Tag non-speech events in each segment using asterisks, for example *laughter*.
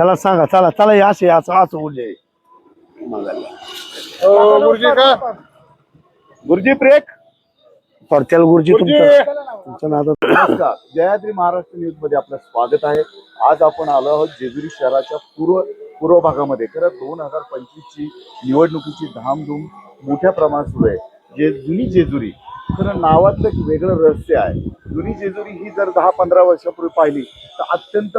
त्याला सांगा चला चला हे असे असं असं उडले गुरुजी का? गुरुजी ब्रेक पडत्याल गुरुजी तुमचं. तुमचं नादात नमस्कार. जयाद्री महाराष्ट्र न्यूजमध्ये आपलं स्वागत आहे. आज आपण आलो आहोत जेजुरी शहराच्या पूर्व पूर्व भागामध्ये. खरं दोन हजार पंचवीस ची निवडणुकीची धामधूम मोठ्या प्रमाणात सुरू आहे. जे जुनी जेजुरी खरं नावातलं एक वेगळं रहस्य आहे. जुनी जेजुरी ही जर दहा पंधरा वर्षापूर्वी पाहिली तर अत्यंत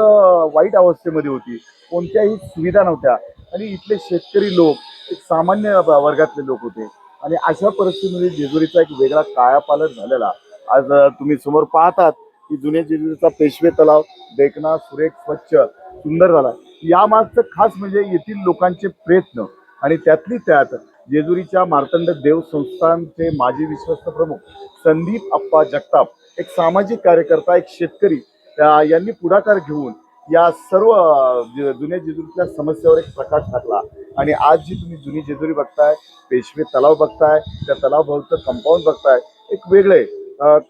वाईट अवस्थेमध्ये होती. कोणत्याही सुविधा नव्हत्या. आणि इथले शेतकरी लोक एक सामान्य वर्गातले लोक होते. आणि अशा परिस्थितीमध्ये जेजुरीचा एक वेगळा कायापालट झालेला. आज तुम्ही समोर पाहतात की जुन्या जेजुरीचा पेशवे तलाव देखना सुरेख स्वच्छ सुंदर झाला. यामागचं खास म्हणजे येथील लोकांचे प्रयत्न. आणि त्यातली त्यात जेजुरीच्या मार्तंड देव संस्थानचे माजी विश्वस्त प्रमुख संदीप अप्पा जगताप एक सामाजिक कार्यकर्ता एक शेतकरी यांनी पुढाकार घेऊन या सर्व जुन्या जेजुरीतल्या समस्यावर एक प्रकाश टाकला. आणि आज जी तुम्ही जुनी जेजुरी बघताय पेशवे तलाव बघताय त्या तलावाभोवतं कंपाऊंड बघताय एक वेगळे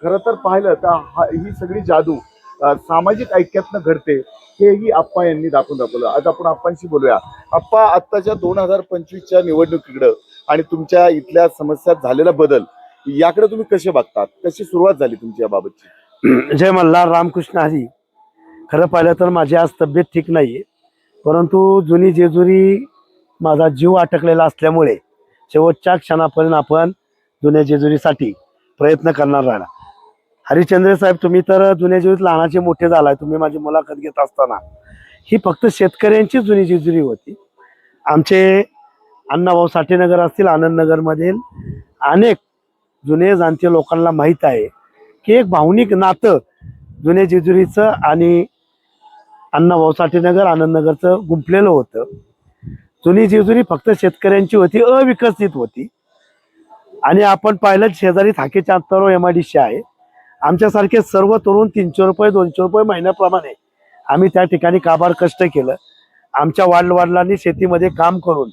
खरं तर पाहिलं तर हा- ही सगळी जादू सामाजिक ऐक्यातनं घडते हेही आप्पा यांनी दाखवून दाखवलं. आज आपण आप्पांशी बोलूया. आप्पा आत्ताच्या दोन हजार पंचवीसच्या निवडणुकीकडं आणि तुमच्या इथल्या समस्यात झालेला बदल याकडे तुम्ही कसे बघतात? कशी सुरुवात झाली तुमची याबाबतची? *clears throat* जय मल्हार रामकृष्ण हरी खरं पाहिलं तर माझी आज तब्येत ठीक नाहीये. परंतु जुनी जेजुरी माझा जीव अटकलेला असल्यामुळे शेवटच्या क्षणापर्यंत आपण जुन्या जेजुरीसाठी प्रयत्न करणार राहणार हरिश्चंद्र साहेब तुम्ही तर जुन्या जेजुरीत लहानाचे मोठे झालाय. तुम्ही माझी मुलाखत घेत असताना. ही फक्त शेतकऱ्यांची जुनी जेजुरी होती. आमचे अण्णाभाऊ साठेनगर असतील आनंदनगरमधील अनेक जुने जाणते लोकांना माहीत आहे की एक भावनिक नातं जुने जेजुरीचं आणि अण्णाभाऊ साठेनगर आनंदनगरचं गुंपलेलं होतं. जुनी जेजुरी फक्त शेतकऱ्यांची होती अविकसित होती. आणि आपण पाहिलं शेजारी थाकेच्या अंतरावर एम आय डी सी आहे. आमच्यासारखे सर्व तरुण तीनशे रुपये दोनशे रुपये महिन्याप्रमाणे आम्ही त्या ठिकाणी काबार कष्ट केलं. आमच्या वाडवडिलांनी शेतीमध्ये काम करून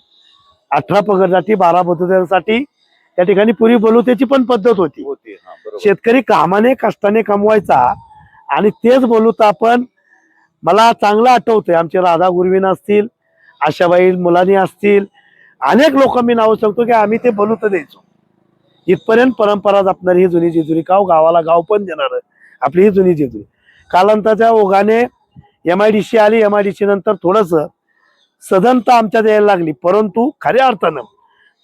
अठरा पगडसाठी बारा बदुद्यांसाठी त्या ठिकाणी पुरी बलुतेची पण पद्धत होती. शेतकरी कामाने कष्टाने कमवायचा आणि तेच बोलू तर आपण मला चांगलं आठवतंय. आमचे राधा गुरवीन असतील आशाबाई मुलांनी असतील अनेक लोक मी नाव सांगतो की आम्ही ते बलूत द्यायचो. इथपर्यंत परंपरा जपणारी ही जुनी जेजुरी काव हो? गावाला गाव पण देणार आपली ही जुनी जेजुरी. कालांताच्या ओघाने एम आय डी सी आली. एम आय डी सी नंतर थोडस सदनता आमच्यात यायला लागली. परंतु खऱ्या अर्थानं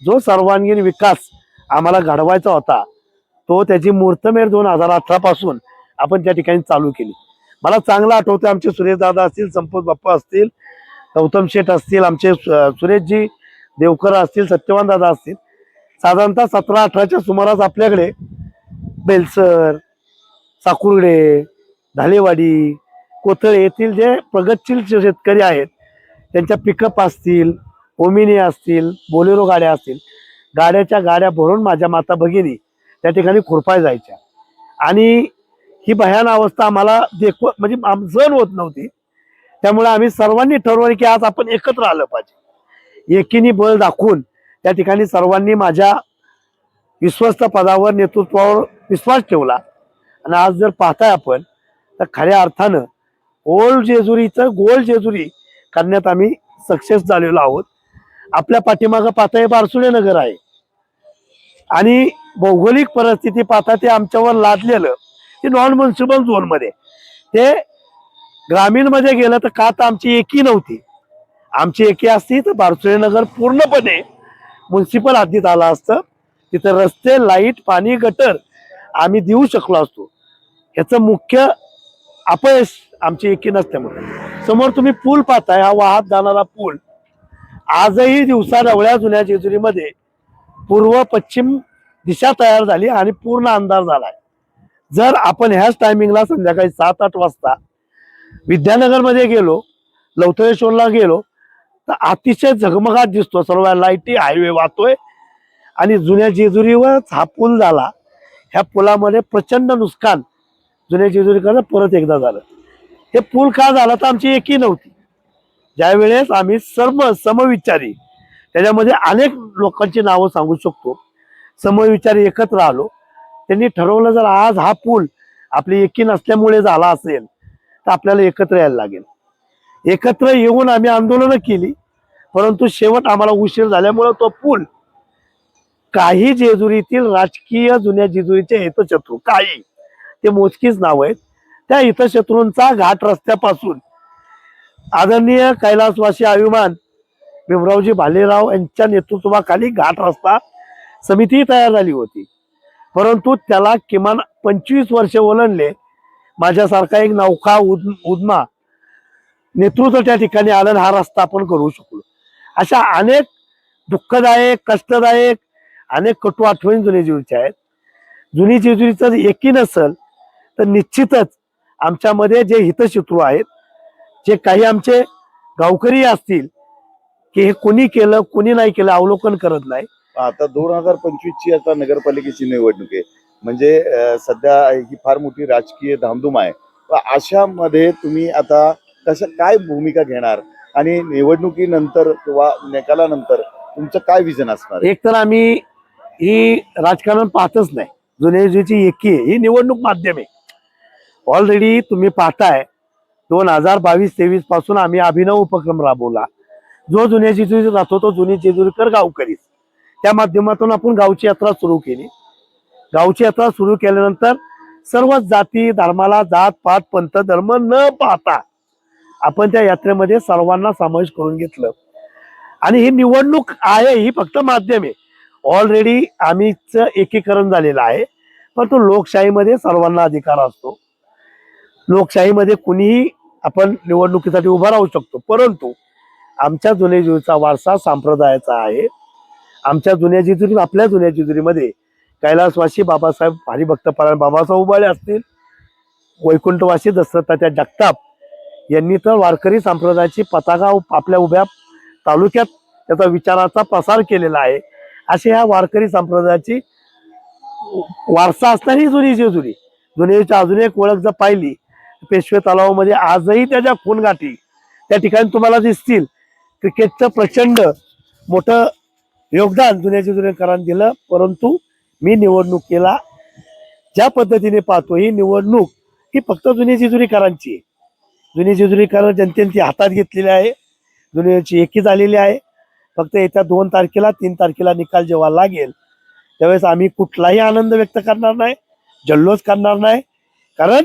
जो सर्वांगीण विकास आम्हाला घडवायचा होता तो त्याची मूर्तमेर दोन हजार अठरा पासून आपण त्या ठिकाणी चालू केली. मला चांगलं आठवतं आमचे सुरेश दादा असतील संपत बाप्पा असतील गौतम शेठ असतील आमचे सुरेशजी देवकर असतील सत्यवान दादा असतील साधारणतः सतरा अठराच्या सुमारास आपल्याकडे बेलसर साकुर्डे धालेवाडी कोथळे येथील जे प्रगतशील शेतकरी आहेत त्यांच्या पिकअप असतील ओमिनी असतील बोलेरो गाड्या असतील गाड्याच्या गाड्या भरून माझ्या माता भगिनी त्या ठिकाणी खुरपाय जायच्या. आणि ही भयान अवस्था आम्हाला देखव म्हणजे आम- होत नव्हती. त्यामुळे आम्ही सर्वांनी ठरवलं की आज आपण एकत्र आलं पाहिजे. एकीने बळ दाखवून त्या ठिकाणी सर्वांनी माझ्या विश्वस्त पदावर नेतृत्वावर विश्वास ठेवला. आणि आज जर पाहताय आपण तर खऱ्या अर्थानं ओल्ड जेजुरीचं गोल जेजुरी करण्यात आम्ही सक्सेस झालेलो आहोत. आपल्या पाठीमागं पाहताय बारसुडे नगर आहे. आणि भौगोलिक परिस्थिती पाहता ते आमच्यावर लादलेलं ते नॉन म्युन्सिपल झोनमध्ये ते ग्रामीणमध्ये गेलं तर का तर आमची एकी नव्हती. आमची एकी असती तर बारसुळे नगर पूर्णपणे म्युन्सिपल हद्दीत आलं असतं. तिथं रस्ते लाइट पाणी गटर आम्ही देऊ शकलो असतो. याचं मुख्य अपयश आमची एकी नसल्यामुळे. समोर तुम्ही पूल पाहताय हा वाहत जाणारा पूल. आजही दिवसा डवळ्या जुन्या जेजुरीमध्ये पूर्व पश्चिम दिशा तयार झाली आणि पूर्ण अंधार झालाय. जर आपण ह्याच टायमिंगला संध्याकाळी सात आठ वाजता विद्यानगरमध्ये गेलो लवथळेश्वरला गेलो तर अतिशय झगमगात दिसतो. सर्व लाईटी हायवे वाहतोय. आणि जुन्या जेजुरीवरच हा पूल झाला. ह्या पुलामध्ये प्रचंड नुकसान जुन्या जेजुरीकडनं परत एकदा झालं. हे पूल का झाला तर आमची एकी नव्हती. ज्यावेळेस आम्ही सर्व समविचारी त्याच्यामध्ये अनेक लोकांची नावं सांगू शकतो. समविचारी एकत्र आलो. त्यांनी ठरवलं जर आज हा पूल आपली एकी नसल्यामुळे झाला असेल तर आपल्याला एकत्र यायला लागेल. एकत्र येऊन आम्ही आंदोलनं केली. परंतु शेवट आम्हाला उशीर झाल्यामुळं तो पूल काही जेजुरीतील राजकीय जुन्या जेजुरीचे हितशत्रू काही ते मोजकीच नाव आहेत. त्या हितशत्रूंचा घाट रस्त्यापासून आदरणीय कैलासवासी अभिमान भीमरावजी भालेराव यांच्या नेतृत्वाखाली घाट रस्ता समिती तयार झाली होती. परंतु त्याला किमान पंचवीस वर्ष ओलांडले. माझ्यासारखा एक नौका उद उदमा नेतृत्व त्या ठिकाणी आलं हा रस्ता आपण करू शकलो. अशा अनेक दुःखदायक कष्टदायक अनेक कटू आठवणी जुनी जेजुरीच्या आहेत. जुनी जेजुरीचं जर एकी नसल तर निश्चितच आमच्यामध्ये जे हितशत्रू आहेत जे काही आमचे गावकरी असतील की हे कोणी केलं कोणी नाही केलं अवलोकन करत नाही. आता दोन हजार पंचवीस ची आता नगरपालिकेची निवडणूक आहे. म्हणजे सध्या ही फार मोठी राजकीय धामधूम आहे. तर अशामध्ये तुम्ही आता कसं काय भूमिका घेणार? आणि निवडणुकीनंतर किंवा निकालानंतर तुमचं काय विजन असणार एक तर आम्ही ही राजकारण पाहतच नाही. जुनेजीची एकी आहे ही निवडणूक माध्यम आहे. ऑलरेडी तुम्ही पाहताय दोन हजार बावीस तेवीसपासून आम्ही अभिनव उपक्रम राबवला. जो जुन्या जेजुरी राहतो तो जुनी जेजुरीकर गावकरीच. त्या माध्यमातून आपण गावची यात्रा सुरू केली. गावची यात्रा सुरू केल्यानंतर सर्व जाती धर्माला जात पात पंथ धर्म न पाहता आपण त्या यात्रेमध्ये सर्वांना समावेश करून घेतलं. आणि ही निवडणूक आहे ही फक्त माध्यम आहे. ऑलरेडी आम्हीच एकीकरण झालेलं आहे. परंतु लोकशाहीमध्ये सर्वांना अधिकार असतो. लोकशाहीमध्ये कुणीही आपण निवडणुकीसाठी उभा राहू शकतो. परंतु आमच्या जुन्या जीवचा वारसा संप्रदायाचा आहे. आमच्या जुन्या जेजुरी आपल्या जुन्या जेजुरीमध्ये कैलासवासी बाबासाहेब हरिभक्त बाबासाहेब उबाळे असतील. वैकुंठवासी दसरथाच्या जगताप यांनी तर वारकरी संप्रदायाची पताका आपल्या उभ्या तालुक्यात त्याचा विचाराचा प्रसार केलेला आहे. अशी ह्या वारकरी संप्रदायाची वारसा असतानाही जुनी जेजुरी जुनीच्या अजून एक ओळख जर पाहिली पेशवे तलावामध्ये आजही त्याच्या खूनगाठी त्या ठिकाणी तुम्हाला दिसतील. क्रिकेटचं प्रचंड मोठं योगदान जुन्या जेजुरीकरांनी दिलं परंतु मी निवडणुकीला ज्या पद्धतीने पाहतो ही निवडणूक ही फक्त जुन्या जेजुरीकरांची आहे. जुनी जुजुरीकरण जनतेने ती हातात घेतलेली आहे. जुनीची एकी झालेली आहे. फक्त येत्या दोन तारखेला तीन तारखेला निकाल जेव्हा लागेल त्यावेळेस आम्ही कुठलाही आनंद व्यक्त करणार नाही जल्लोष करणार नाही. कारण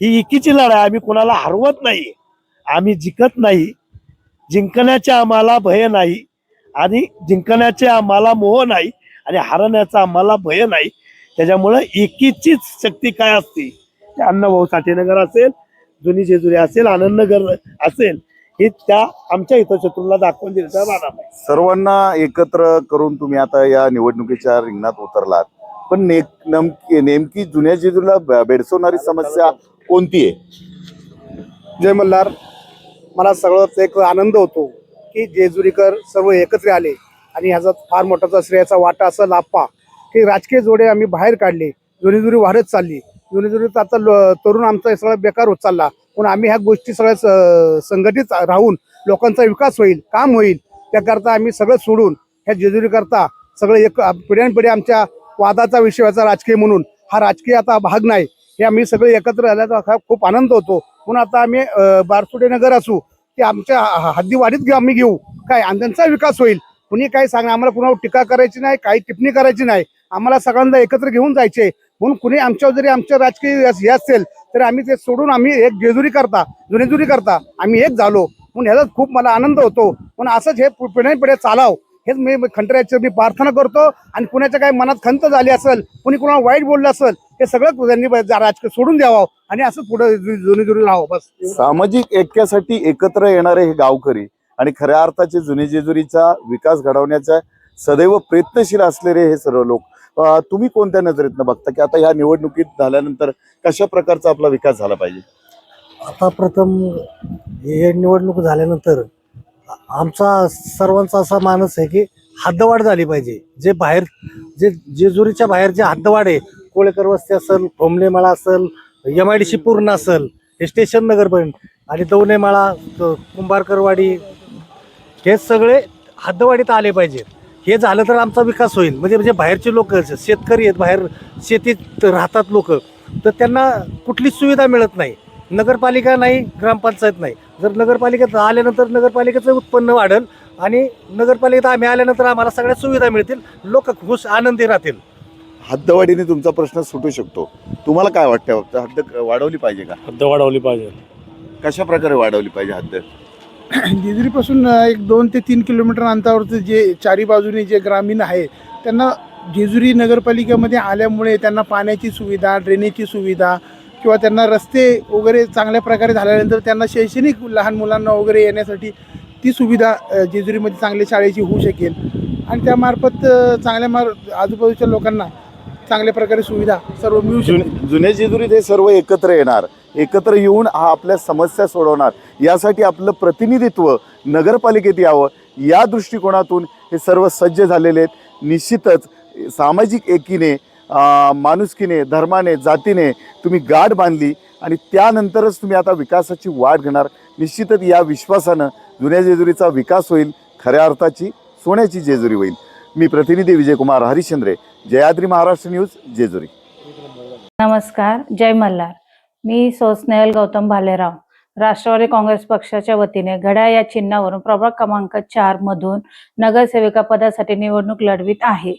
ही एकीची लढाई आम्ही कोणाला हरवत नाही आम्ही जिंकत नाही. जिंकण्याचे आम्हाला भय नाही आणि जिंकण्याचे आम्हाला मोह नाही आणि हरण्याचा आम्हाला भय नाही. त्याच्यामुळं एकीचीच शक्ती काय असते? ते अण्णाभाऊ साठेनगर असेल जुनी जेजुरी असेल आनंदनगर असेल हे त्या आमच्या इथं शत्रूला दाखवून दिलं सर्वांना एकत्र करून तुम्ही आता या निवडणुकीच्या रिंगणात उतरलात. पण ने- नेमकी नेमकी जुन्या जेजुरीला ब- भेडसवणारी समस्या कोणती आहे? जय मल्हार. मला सगळंच एक आनंद होतो की जेजुरीकर सर्व एकत्र आले आणि ह्याचा फार मोठाचा श्रेयाचा वाटा असं लाप्पा की राजकीय जोडे आम्ही बाहेर काढले. जुनी जुनी वाढत चालली. जुनी जुनी आता तरुण आमचा सगळा बेकार होत चालला. पण आम्ही ह्या गोष्टी सगळ्या स- संघटित राहून लोकांचा विकास होईल काम होईल त्याकरता आम्ही सगळं सोडून ह्या जेजुरीकरता सगळं एक पिढ्यानपिढी आमच्या वादाचा विषय व्हायचा राजकीय म्हणून. हा राजकीय आता भाग नाही. हे आम्ही सगळे एकत्र आल्याचा खूप आनंद होतो. म्हणून आता आम्ही अं, बारसुडे नगर असू ते आमच्या ह- हद्दीवाढीत घेऊ आम्ही घेऊ. काय आणि त्यांचा विकास होईल. कुणी काही सांगा आम्हाला कुणावर टीका करायची नाही काही टिप्पणी करायची नाही. आम्हाला सगळ्यांना एकत्र घेऊन जायचे. म्हणून कुणी आमच्यावर जरी आमच्या राजकीय हे असेल तर आम्ही ते सोडून आम्ही एक जेजुरी करता जुनेजुरी करता आम्ही एक झालो. म्हणून ह्याचा खूप मला आनंद होतो. म्हणून असंच हे पु- पिढ्या चालाव. हेच मी खंडरायाची मी प्रार्थना करतो. आणि कुणाच्या काही मनात खंत झाली असेल कुणी कुणाला वाईट बोललं असेल हे सगळं त्यांनी राजकीय सोडून द्यावं. आणि असं पुढे जुनी जुनी राहावं. बस. सामाजिक ऐक्यासाठी एकत्र येणारे हे गावकरी आणि खऱ्या अर्थाचे जुने जेजुरीचा विकास घडवण्याचा सदैव प्रयत्नशील असलेले हे सर्व लोक तुम्ही कोणत्या नजरेतनं बघता? की आता ह्या निवडणुकीत झाल्यानंतर कशा प्रकारचा आपला विकास झाला पाहिजे? आता प्रथम हे निवडणूक झाल्यानंतर आमचा सर्वांचा असा मानस आहे की हद्दवाढ झाली पाहिजे. जे बाहेर जे जेजुरीच्या बाहेर जे हद्दवाढ आहे कोळेकर वस्ती असेल भोमलेमाळा असेल एम आय डी सी पूर्ण असेल हे स्टेशन नगरपर्यंत आणि दौनेमाळा कुंभारकरवाडी हे सगळे हद्दवाढीत आले पाहिजेत. हे झालं तर आमचा विकास होईल. म्हणजे म्हणजे बाहेरचे लोक शेतकरी आहेत बाहेर शेतीत राहतात लोक. तर त्यांना कुठलीच सुविधा मिळत नाही. नगरपालिका नाही ग्रामपंचायत नाही. जर नगरपालिकेत आल्यानंतर नगरपालिकेचं उत्पन्न वाढेल आणि नगरपालिकेत आम्ही आल्यानंतर आम्हाला सगळ्या सुविधा मिळतील. लोक खुश आनंदी राहतील. हद्दवाढीने तुमचा प्रश्न सुटू शकतो. तुम्हाला काय वाटतं? हद्द वाढवली पाहिजे का? हद्द वाढवली पाहिजे. कशा प्रकारे वाढवली पाहिजे हद्द? *clears throat* जेजुरीपासून एक दोन ते तीन किलोमीटर अंतरावरती जे चारी बाजूने जे ग्रामीण आहे त्यांना जेजुरी नगरपालिकेमध्ये आल्यामुळे त्यांना पाण्याची सुविधा ड्रेनेजची सुविधा किंवा त्यांना रस्ते वगैरे चांगल्या प्रकारे झाल्यानंतर त्यांना शैक्षणिक लहान मुलांना वगैरे येण्यासाठी ती सुविधा जेजुरीमध्ये चांगल्या शाळेची होऊ शकेल. आणि त्यामार्फत चांगल्या मार आजूबाजूच्या लोकांना चांगल्या प्रकारे सुविधा सर्व मिळू जुन जेजुरीत हे सर्व एकत्र येणार. एकत्र येऊन हा आपल्या समस्या सोडवणार. यासाठी आपलं प्रतिनिधित्व नगरपालिकेत यावं. या दृष्टिकोनातून हे सर्व सज्ज झालेले आहेत. निश्चितच सामाजिक एकीने माणुसकीने धर्माने जातीने तुम्ही गाठ बांधली आणि त्यानंतरच तुम्ही आता विकासाची वाट घेणार. निश्चितच या विश्वासानं जुन्या जेजुरीचा विकास होईल खऱ्या अर्थाची सोन्याची जेजुरी होईल. मी प्रतिनिधी विजयकुमार हरिश्चंद्रे जयाद्री महाराष्ट्र न्यूज जेजुरी. नमस्कार जय मल्हार. मी सौ गौतम भालेराव राष्ट्रवादी काँग्रेस पक्षाच्या वतीने घड्याळ या चिन्हावरून प्रभाग क्रमांक चार मधून नगरसेविका पदासाठी निवडणूक लढवित आहे.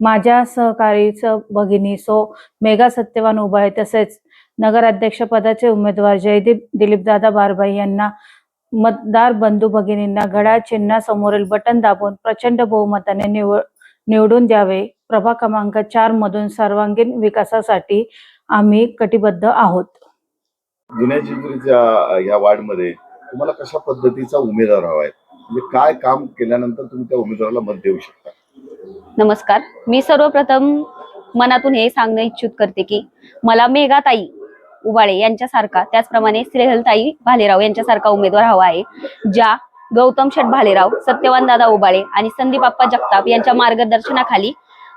माझ्या सहकारीच भगिनी सो मेघा सत्यवान उभा आहे तसेच नगराध्यक्ष पदाचे उमेदवार जयदीप दिलीपदादा बारबाई यांना मतदार बंधू भगिनींना घड्याळ चिन्हासमोरील बटन दाबून प्रचंड बहुमताने निवड निवडून द्यावे. प्रभाग क्रमांक चार मधून सर्वांगीण विकासासाठी आम्ही कटिबद्ध आहोत. जुन्या या वार्डमध्ये तुम्हाला कशा पद्धतीचा उमेदवार हवा आहे? म्हणजे काय काम केल्यानंतर तुम्ही त्या उमेदवाराला मत देऊ शकता? नमस्कार. मी सर्वप्रथम मनातून हे सांगणं इच्छित करते की मला मेघाताई उबाळे यांच्यासारखा त्याचप्रमाणे श्रेहलताई भालेराव यांच्यासारखा उमेदवार हवा आहे ज्या गौतम शेठ भालेराव सत्यवान दादा उबाळे आणि संदीप आप्पा जगताप यांच्या मार्गदर्शनाखाली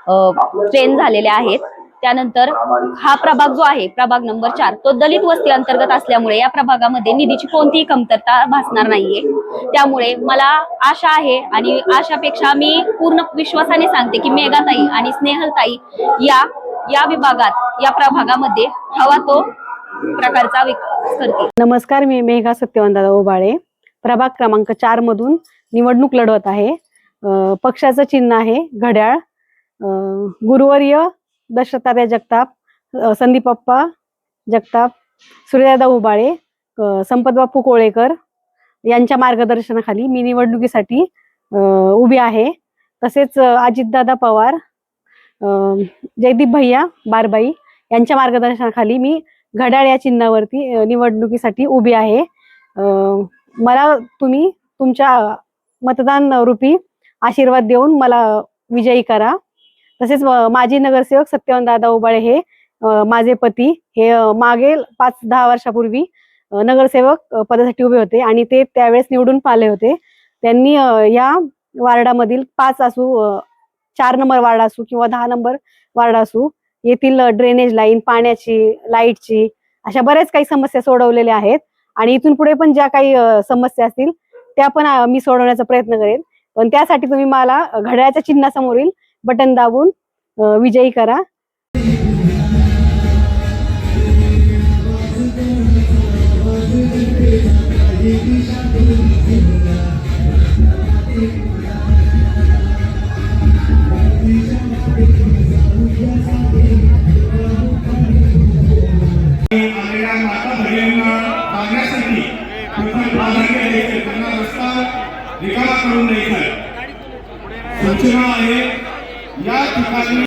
ट्रेन झालेल्या आहेत. त्यानंतर हा प्रभाग जो आहे प्रभाग नंबर चार तो दलित वस्ती अंतर्गत असल्यामुळे या प्रभागामध्ये निधीची कोणतीही कमतरता भासणार नाहीये. त्यामुळे मला आशा आहे आणि आशापेक्षा मी पूर्ण विश्वासाने सांगते की मेघाताई आणि स्नेहलताई या या विभागात या प्रभागामध्ये हवा तो प्रकारचा विकास करते नमस्कार मी मेघा सत्यवंतदादा ओबाळे. प्रभाग क्रमांक चार मधून निवडणूक लढवत आहे. पक्षाचं चिन्ह आहे घड्याळ. गुरुवर्य गुरुवर्य दशरथार्य जगताप संदीप पप्पा जगताप सूर्यदादा उबाळे अं, संपत बापू कोळेकर यांच्या मार्गदर्शनाखाली मी निवडणुकीसाठी उभी आहे. तसेच अजितदादा पवार जयदीप भैया बारबाई यांच्या मार्गदर्शनाखाली मी घड्याळ या चिन्हावरती निवडणुकीसाठी उभी आहे. मला तुम्ही तुमच्या मतदान रूपी आशीर्वाद देऊन मला विजयी करा. तसेच माजी नगरसेवक सत्यवान दादा उबाळे हे माझे पती. हे मागील पाच दहा वर्षापूर्वी नगरसेवक पदासाठी उभे होते आणि ते त्यावेळेस निवडून पाहिले होते. त्यांनी या वार्डामधील पाच असू चार नंबर वार्ड असू किंवा दहा नंबर वार्ड असू येथील ड्रेनेज लाईन पाण्याची लाईटची अशा बऱ्याच काही समस्या सोडवलेल्या आहेत. आणि इथून पुढे पण ज्या काही समस्या असतील त्या पण मी सोडवण्याचा प्रयत्न करेन. पण त्यासाठी तुम्ही मला घड्याळ्याच्या चिन्हासमोरील बटन दाबून अ, विजयी करा.